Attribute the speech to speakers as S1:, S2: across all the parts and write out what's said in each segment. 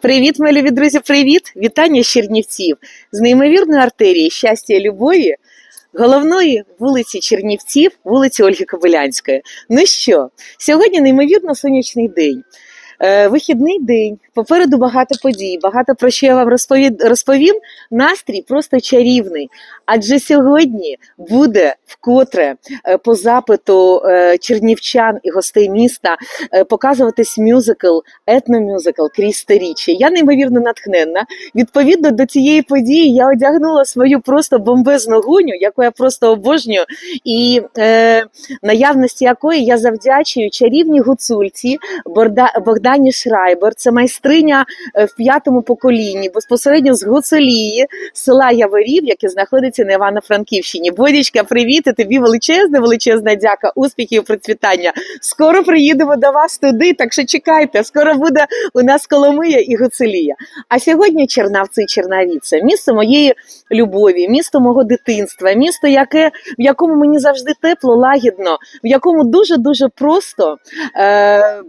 S1: Привіт, мої любі друзі, привіт! Вітання Чернівців з неймовірної артерії щастя і любові, головної вулиці Чернівців, вулиці Ольги Кобилянської. Ну що, сьогодні неймовірно сонячний день. Е, Вихідний день, попереду багато подій, багато про що я вам розповім. Настрій просто чарівний. Адже сьогодні буде вкотре е, по запиту е, чернівчан і гостей міста е, показуватись мюзикл, етномюзикл крізь сторіччя. Я неймовірно натхненна. Відповідно до цієї події я одягнула свою просто бомбезну гуню, яку я просто обожнюю, і е, наявності якої я завдячую чарівній гуцульці Богдані Шрайбер. Це майстриня в п'ятому поколінні, безпосередньо з Гуцулії, села Яворів, яке знаходиться на Івано-Франківщині. Бодічка, привіт! І тобі величезна, величезна дяка, успіхів, процвітання. Скоро приїдемо до вас туди, так що чекайте, скоро буде у нас Коломия і Гуцулія. А сьогодні Чернавці і Чернавіце, місто моєї любові, місто мого дитинства, місто, яке, в якому мені завжди тепло, лагідно, в якому дуже-дуже просто е,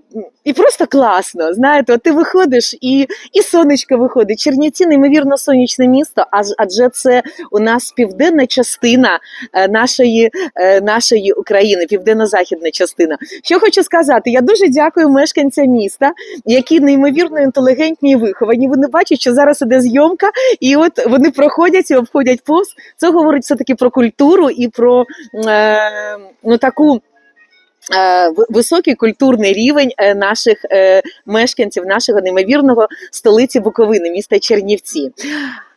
S1: і просто класно. Знаєте, от ти виходиш і, і сонечко виходить. Чернівці неймовірно сонячне місто, адже це у нас південна частина е, нашої, е, нашої України, південно-західна частина. Що хочу сказати, я дуже дякую мешканцям міста, які неймовірно інтелігентні і виховані. Вони бачать, що зараз іде зйомка, і от вони проходять і обходять повз. Це говорить все таки про культуру і про е, ну таку. Е, ви- Високий культурний рівень е, наших е, мешканців, нашого неймовірного столиці Буковини, міста Чернівці.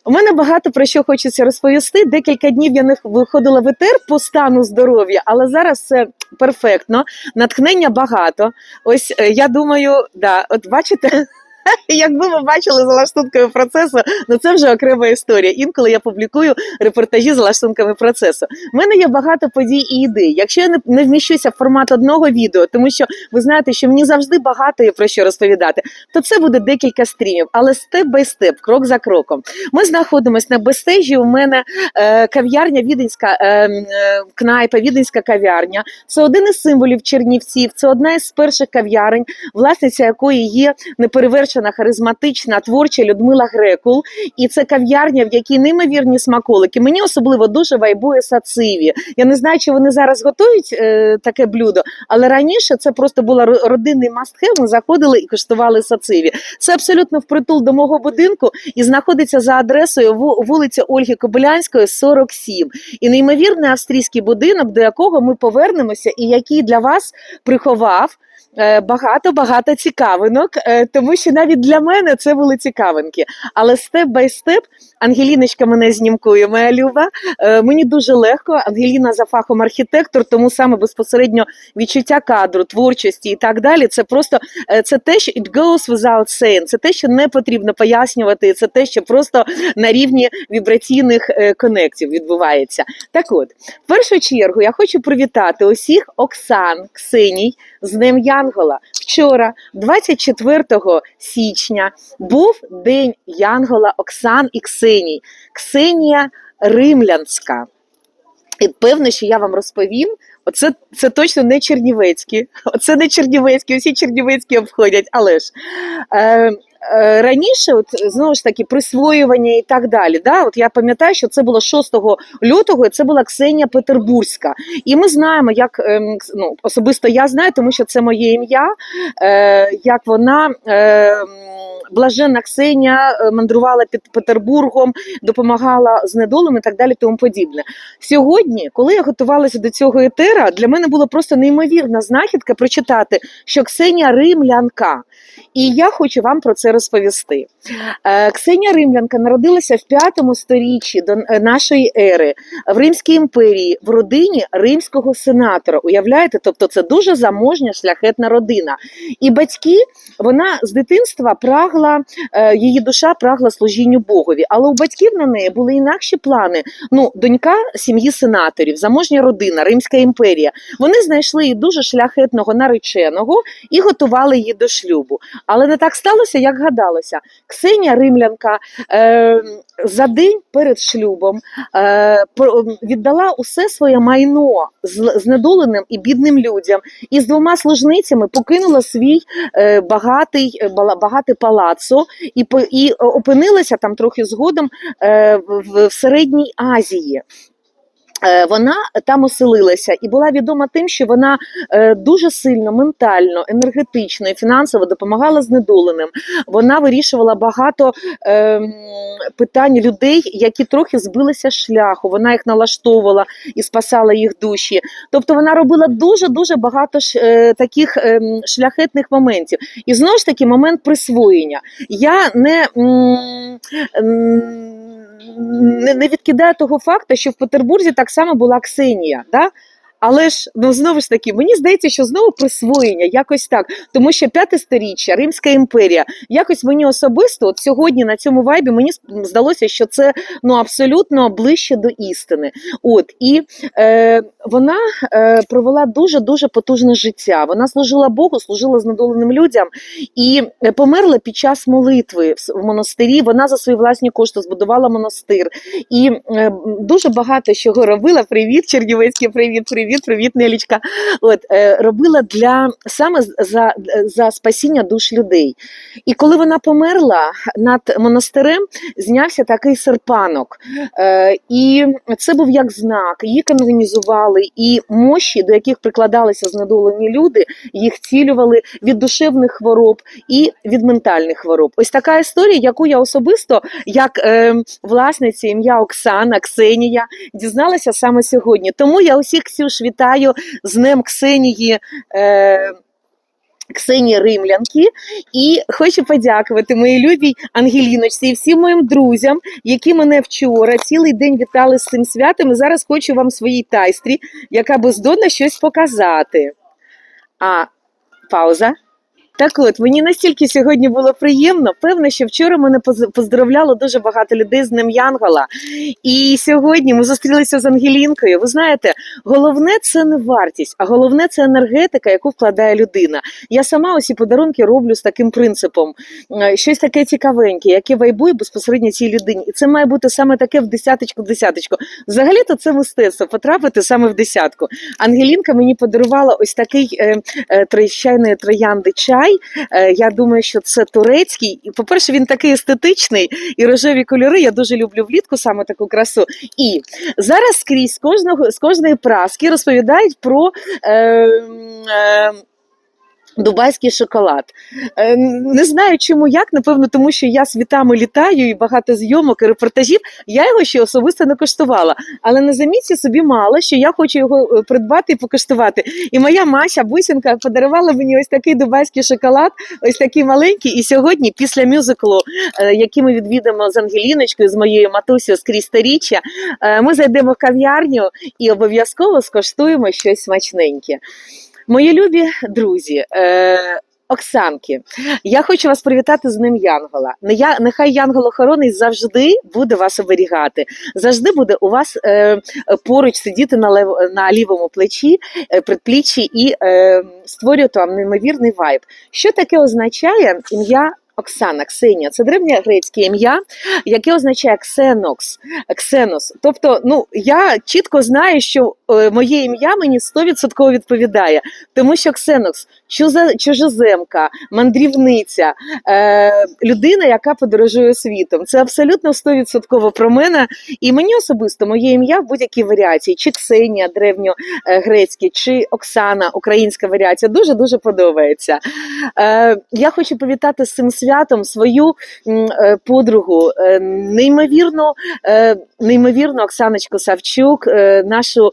S1: У мене багато про що хочеться розповісти. Декілька днів я не виходила в етер по стану здоров'я, але зараз все перфектно. Натхнення багато. Ось я думаю, да, от бачите. Якби ви бачили за лаштунками процесу, ну це вже окрема історія. Інколи я публікую репортажі з лаштунками процесу. У мене є багато подій і ідей. Якщо я не, вміщуся в формат одного відео, тому що ви знаєте, що мені завжди багато є про що розповідати, то це буде декілька стрімів, але степ бай степ, крок за кроком. Ми знаходимося на бестежі. У мене е, кав'ярня Віденська е, е, кнайпа, Віденська кав'ярня. Це один із символів Чернівців. Це одна із перших кав'ярень, власниця якої є неперевершена, харизматична, творча Людмила Грекул. І це кав'ярня, в якій неймовірні смаколики. Мені особливо дуже вайбує сациві. Я не знаю, чи вони зараз готують е, таке блюдо, але раніше це просто була родинний мастхев. Ми заходили і куштували сациві. Це абсолютно впритул до мого будинку і знаходиться за адресою вулиця Ольги Кобилянської, 47. І неймовірний австрійський будинок, до якого ми повернемося, і який для вас приховав. Е, Багато багато цікавинок, е, тому що навіть для мене це були цікавинки. Але степ бай степ Ангеліночка мене знімкує, моя люба. Е, Мені дуже легко. Ангеліна за фахом архітектор, тому саме безпосередньо відчуття кадру, творчості і так далі. Це просто е, це те, що it goes without saying, Це те, що не потрібно пояснювати. Це те, що просто на рівні вібраційних е, конектів відбувається. Так от, в першу чергу, я хочу привітати усіх Оксан, Ксеній з Днем Янгола. Вчора, 24 січня, був День Янгола Оксан і Ксеній. Ксенія Римлянська. І певно, що я вам розповім. Оце це точно не чернівецькі. Оце не чернівецькі, усі чернівецькі обходять, але ж. Е, е, Раніше, от знову ж таки, присвоювання і так далі. Да? От я пам'ятаю, що це було 6 лютого, і це була Ксенія Петербурзька. І ми знаємо, як ем, ну, особисто я знаю, тому що це моє ім'я, е, як вона. Е, Блаженна Ксенія е, мандрувала під Петербургом, допомагала знедолим і так далі, тому подібне. Сьогодні, коли я готувалася до цього етера, для мене було просто неймовірна знахідка прочитати, що Ксенія Римлянка. І я хочу вам про це розповісти. Е, Ксенія Римлянка народилася в п'ятому сторіччі до е, нашої ери в Римській імперії в родині римського сенатора. Уявляєте, тобто це дуже заможня шляхетна родина. І батьки, вона з дитинства прагла, е, її душа прагла служінню Богові. Але у батьків на неї були інакші плани. Ну, донька сім'ї сенаторів, заможня родина, Римська імперія. Вони знайшли її дуже шляхетного нареченого і готували її до шлюбу. Але не так сталося, як гадалося. Ксенія Римлянка е, за день перед шлюбом е, віддала усе своє майно знедоленим і бідним людям, і з двома служницями покинула свій е, багатий, е, багатий палац. Палацу і, і опинилася там трохи згодом е, в Середній Азії. Е, Вона там оселилася і була відома тим, що вона е, дуже сильно ментально, енергетично і фінансово допомагала знедоленим. Вона вирішувала багато ем, питань людей, які трохи збилися шляху. Вона їх налаштовувала і спасала їх душі. Тобто вона робила дуже дуже багато е, таких ем, шляхетних моментів. І знову ж таки момент присвоєння. Я не. Не, відкидаю того факту, що в Петербурзі так само була Ксенія. Да? Але ж ну знову ж таки, мені здається, що знову присвоєння якось так, тому що п'яте сторіччя, Римська імперія, якось мені особисто, от сьогодні на цьому вайбі мені здалося, що це ну абсолютно ближче до істини. От і е, вона е, провела дуже дуже потужне життя. Вона служила Богу, служила знедоленим людям і е, померла під час молитви в, монастирі. Вона за свої власні кошти збудувала монастир і е, дуже багато чого робила. Привіт, Чернівецький, привіт, привіт, привіт, Нелічка. От е, робила для саме за, за спасіння душ людей. І коли вона померла над монастирем, знявся такий серпанок. Е, і це був як знак. Їх організували, і мощі, до яких прикладалися знедолені люди, їх цілювали від душевних хвороб і від ментальних хвороб. Ось така історія, яку я особисто, як е, власниця ім'я Оксана, Ксенія, дізналася саме сьогодні. Тому я усіх Ксюш вітаю з ним Ксенії. Е, Ксенії Римлянки, і хочу подякувати моїй любій Ангеліночці і всім моїм друзям, які мене вчора цілий день вітали з цим святом. І зараз хочу вам своїй тайстрі, яка бездонна щось показати. А пауза. Так от, мені настільки сьогодні було приємно. Певно, що вчора мене поз- поздравляло дуже багато людей з Днем Янгола. І сьогодні ми зустрілися з Ангелінкою. Ви знаєте, головне це не вартість, а головне це енергетика, яку вкладає людина. Я сама усі подарунки роблю з таким принципом: Е, щось таке цікавеньке, яке вайбує безпосередньо цій людині. І це має бути саме таке в десяточку, в десяточку. Взагалі-то це мистецтво потрапити саме в десятку. Ангелінка мені подарувала ось такий е, е, троy- троянди чай. Е, я думаю, що це турецький. І, по-перше, він такий естетичний і рожеві кольори. Я дуже люблю влітку саме таку красу. І зараз скрізь з кожного з кожної праски розповідають про. Е, е, Дубайський шоколад. Е, Не знаю, чому як, напевно, тому що я світами літаю і багато зйомок і репортажів. Я його ще особисто не коштувала. Але на замітці собі мало, що я хочу його е, придбати і покуштувати. І моя Мася Бусінка подарувала мені ось такий дубайський шоколад, ось такий маленький. І сьогодні, після мюзиклу, е, який ми відвідаємо з Ангеліночкою, з моєю матусею скрізь сторіччя, е, ми зайдемо в кав'ярню і обов'язково скоштуємо щось смачненьке. Мої любі друзі. Е, Оксанки, я хочу вас привітати з ним Янгола. Не я- Нехай Янгол охорони завжди буде вас оберігати, завжди буде у вас е, поруч сидіти на, лев, на лівому плечі, е, предпліччі і е, створювати вам неймовірний вайб. Що таке означає ім'я Оксана, Ксенія? Це древнє грецьке ім'я, яке означає ксенокс, ксенос. Тобто, ну я чітко знаю, що е, моє ім'я мені 100% відповідає, тому що ксенокс чужоземка, мандрівниця, е, людина, яка подорожує світом. Це абсолютно 100% про мене. І мені особисто моє ім'я в будь-якій варіації, чи Ксенія древньогрецьке, чи Оксана, українська варіація, дуже дуже подобається. Е, я хочу повітати з цим святом свою е, подругу, е, неймовірну, е, Оксаночку Савчук, нашу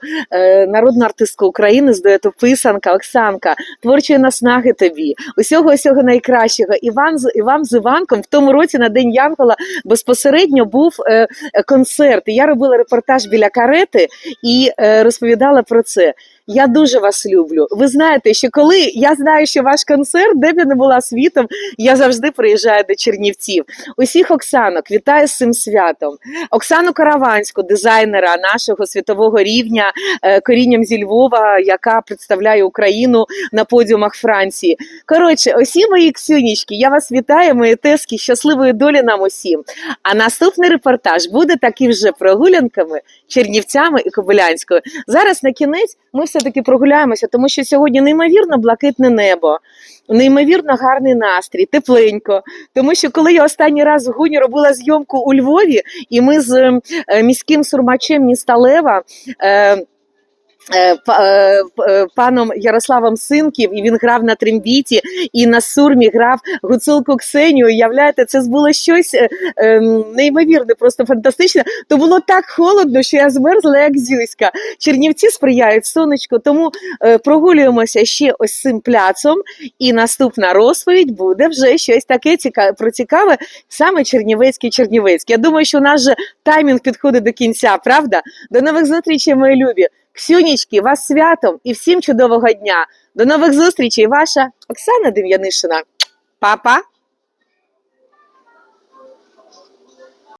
S1: народну артистку України з дуету Писанка, Оксанка, творчої наснаги тобі, усього усього найкращого. І вам, з- і вам з Іванком в тому році на День Янгола безпосередньо був концерт. Я робила репортаж біля карети і розповідала про це. Я дуже вас люблю. Ви знаєте, що коли я знаю, що ваш концерт, де б я не була світом, я завжди приїжджаю до Чернівців. Усіх Оксанок вітаю з цим святом. Оксану Караванську, дизайнера нашого світового рівня, е, корінням зі Львова, яка представляє Україну на подіумах Франції. Коротше, усі мої ксюнічки, я вас вітаю, мої тески, щасливої долі нам усім. А наступний репортаж буде такий вже прогулянками, Чернівцями і Кобилянською. Зараз на кінець ми все-таки прогуляємося, тому що сьогодні неймовірно блакитне небо, неймовірно гарний настрій, тепленько. Тому що коли я останній раз в Гуні робила зйомку у Львові, і ми з е, міським сурмачем міста Лева. Е, Паном Ярославом Синків, і він грав на трембіті, і на сурмі грав гуцулку Ксенію. Уявляєте, це було щось е, е, неймовірне, просто фантастичне. То було так холодно, що я змерзла, як зюська. Чернівці сприяють сонечку, тому е, прогулюємося ще ось цим пляцом. І наступна розповідь буде вже щось таке ціка... про цікаве, саме Чернівецький Чернівецький. Я думаю, що у нас же таймінг підходить до кінця, правда? До нових зустрічей, мої любі. Ксюнічки, вас святом і всім чудового дня. До нових зустрічей, ваша Оксана Дем'янишина. Па-па!